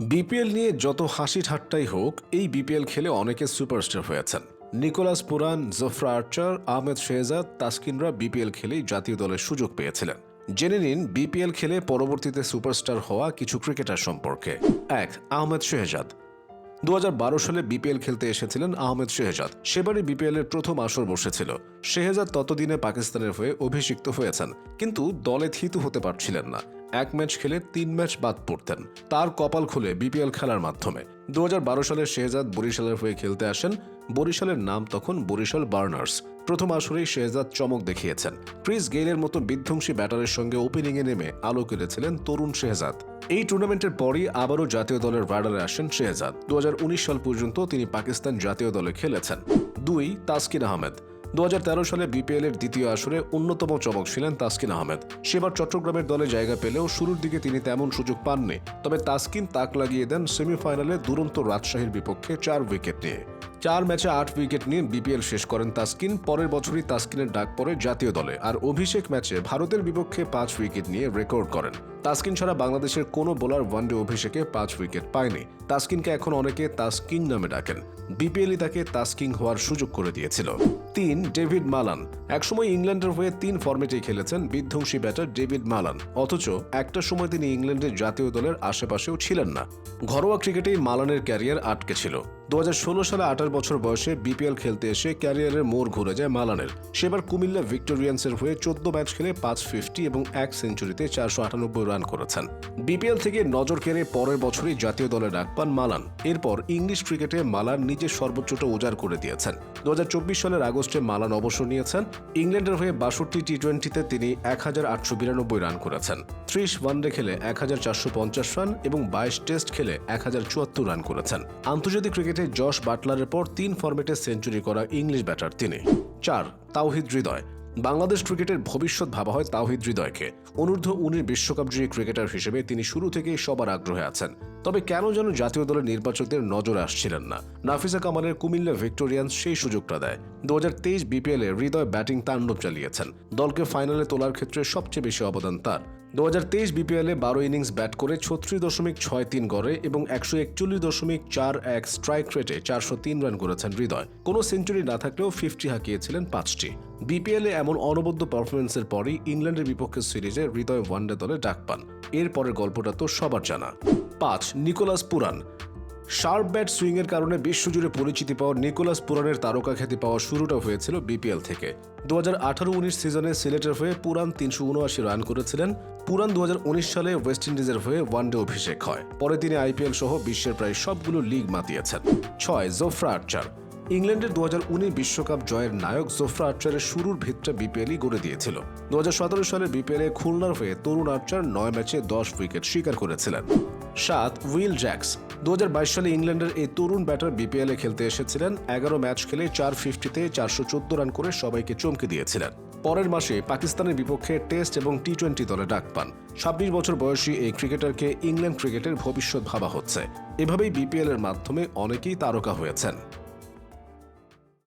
BPL নিয়ে যত হাসি ঠাট্টাই হোক, এই বিপিএল খেলে অনেকে সুপারস্টার হয়েছেন। Nicholas Pooran, Jofra Archer, Ahmed Shehzad, তাসকিনরা BPL খেলেই জাতীয় দলের সুযোগ পেয়েছিলেন। জেনে নিন, বিপিএল খেলে পরবর্তীতে সুপারস্টার হওয়া কিছু ক্রিকেটার সম্পর্কে। এক, আহমেদ শেহজাদ। দু হাজার বারো সালে বিপিএল খেলতে এসেছিলেন আহমেদ শেহজাদ। সেবারই বিপিএল এর প্রথম আসর বসেছিল। শেহজাদ ততদিনে পাকিস্তানের হয়ে অভিষিক্ত হয়েছেন, কিন্তু দলে থিতু হতে পারছিলেন না। এক ম্যাচ খেলে তিন ম্যাচ বাদ পড়তেন। তার কপাল খুলে বিপিএল খেলার মাধ্যমে। দুহাজার বারো সালে শেহজাদ বরিশালের হয়ে খেলতে আসেন। বরিশালের নাম তখন বরিশাল বার্নার্স। প্রথম আসরেই শেহজাদ চমক দেখিয়েছেন। ক্রিস গেইলের মতো বিধ্বংসী ব্যাটারের সঙ্গে ওপেনিংয়ে নেমে আলো কেড়েছিলেন তরুণ শেহজাদ। এই টুর্নামেন্টের পরই আবারও জাতীয় দলের রাডারে আসেন শেহজাদ। দু হাজার উনিশ সাল পর্যন্ত তিনি পাকিস্তান জাতীয় দলে খেলেছেন। দুই, তাসকিন আহমেদ। দু হাজার তেরো সালে বিপিএল এর দ্বিতীয় আসরে অন্যতম চমক ছিলেন তাসকিন আহমেদ। সেবার চট্টগ্রামের দলে জায়গা পেলেও শুরুর দিকে তিনি তেমন সুযোগ পাননি। তবে তাসকিন তাক লাগিয়ে দেন সেমিফাইনালে দুরন্ত রাজশাহীর বিপক্ষে চার উইকেট নিয়ে। চার ম্যাচে আট উইকেট নিয়ে বিপিএল শেষ করেন তাসকিন। পরের বছরই তাসকিনের ডাক পড়ে জাতীয় দলে। আর অভিষেক ম্যাচে ভারতের বিপক্ষে পাঁচ উইকেট নিয়ে রেকর্ড করেন। তাসকিন ছাড়া বাংলাদেশের কোনো বোলার ওয়ানডে অভিষেকে পাঁচ উইকেট পায়নি। তাসকিনকে এখন অনেকে তাসকিং নামে ডাকেন। বিপিএলই তাকে তাসকিং হওয়ার সুযোগ করে দিয়েছিল। তিন, ডেভিড মালান। একসময় ইংল্যান্ডের হয়ে তিন ফর্মেটেই খেলেছেন বিধ্বংসী ব্যাটার ডেভিড মালান। অথচ একটা সময় তিনি ইংল্যান্ডের জাতীয় দলের আশেপাশেও ছিলেন না। ঘরোয়া ক্রিকেটেই মালানের ক্যারিয়ার আটকে ছিল। দু হাজার ষোলো সালে আঠাশ বছর বয়সে বিপিএল খেলতে এসে ক্যারিয়ারের মোড় ঘুরে যায় মালানের। সেবার কুমিল্লা ভিক্টোরিয়ান্সের হয়ে চোদ্দ ম্যাচ খেলে পাঁচ ফিফটি এবং এক সেঞ্চুরিতে চারশো আটানব্বই রান করেছেন। বিপিএল থেকে নজর কেড়ে পরের বছরই জাতীয় দলে ডাক পান মালান। এরপর ইংলিশ ক্রিকেটে মালান নিজের সর্বোচ্চটা উজাড় করে দিয়েছেন। দু হাজার চব্বিশ সালের আগস্টে মালান অবসর নিয়েছেন। ইংল্যান্ডের হয়ে বাষট্টি টি টোয়েন্টিতে তিনি এক হাজার আটশো বিরানব্বই রান করেছেন। ত্রিশ ওয়ানডে খেলে এক হাজার চারশো পঞ্চাশ রান এবং বাইশ টেস্ট খেলে এক হাজার চুয়াত্তর রান করেছেন। আন্তর্জাতিক ক্রিকেটে জশ বাটলারের পর তিন ফরম্যাটে সেঞ্চুরি করা ইংলিশ ব্যাটার তিনি। চার, তাওহিদ হৃদয়। বাংলাদেশ ক্রিকেটের ভবিষ্যৎ ভাবা হয় তাওহিদ হৃদয়কে। অনূর্ধ্ব উনিশ বিশ্বকাপ জয়ী ক্রিকেটার হিসেবে তিনি শুরু থেকেই সবার আগ্রহে আছেন। তবে কেন যেন জাতীয় দলের নির্বাচকদের নজরে আসছিলেন না? নাফিসা কামালের কুমিল্লা ভিক্টোরিয়ান্স সেই সুযোগটা দেয়। দু হাজার তেইশ বিপিএলে হৃদয় ব্যাটিং তাণ্ডব চালিয়েছেন। দলকে ফাইনালে তোলার ক্ষেত্রে সবচেয়ে বেশি অবদান তার। দু হাজার তেইশ বিপিএলে বারো ইনিংস ব্যাট করে ছত্রিশ দশমিক ছয় তিন গড়ে এবং একশো একচল্লিশ দশমিক চার এক স্ট্রাইক রেটে চারশো তিন রান করেছেন হৃদয়। কোনো সেঞ্চুরি না থাকলেও ফিফটি হাঁকিয়েছিলেন পাঁচটি। বিপিএলে এমন অনবদ্য পারফরমেন্সের পরই ইংল্যান্ডের বিপক্ষে সিরিজে হৃদয় ওয়ানডে দলে ডাক পান। এরপরের গল্পটা তো সবার জানা। পাঁচ, নিকোলাস পুরান শার্প ব্যাট সুইংয়ের কারণে বিশ্বজুড়ে পরিচিতি পাওয়া নিকোলাস পুরানের তারকা খ্যাতি পাওয়ার শুরুটা হয়েছিল বিপিএল থেকে। দু হাজার আঠারো উনিশ সিজনে সিলেটের হয়ে পুরান তিনশো উনআশি রান করেছিলেন। পুরান দু হাজার উনিশ সালে ওয়েস্ট ইন্ডিজের হয়ে ওয়ানডে অভিষেক হয়। পরে তিনি আইপিএল সহ বিশ্বের প্রায় সবগুলো লিগ মাতিয়েছেন। ছয়, জোফরা আর্চার। ইংল্যান্ডের দু বিশ্বকাপ জয়ের নায়ক জোফরা আর্চারের শুরুর ভিতটা বিপিএলই গড়ে দিয়েছিল। দু হাজার সতেরো সালে বিপিএলে খুলনার হয়ে তরুণ আর্চার নয় ম্যাচে দশ উইকেট স্বীকার করেছিলেন। সাত উইল জ্যাক্স। দু হাজার বাইশ সালে ইংল্যান্ডের এই তরুণ ব্যাটার বিপিএলে খেলতে এসেছিলেন। এগারো ম্যাচ খেলে চার ফিফটিতে চারশো চোদ্দ রান করে সবাইকে চমকে দিয়েছিলেন। পরের মাসে পাকিস্তানের বিপক্ষে টেস্ট এবং টি টোয়েন্টি দলে ডাক পান। ছাব্বিশ বছর বয়সী এই ক্রিকেটারকে ইংল্যান্ড ক্রিকেটের ভবিষ্যৎ ভাবা হচ্ছে। এভাবেই বিপিএল এর মাধ্যমে অনেকেই তারকা হয়েছেন।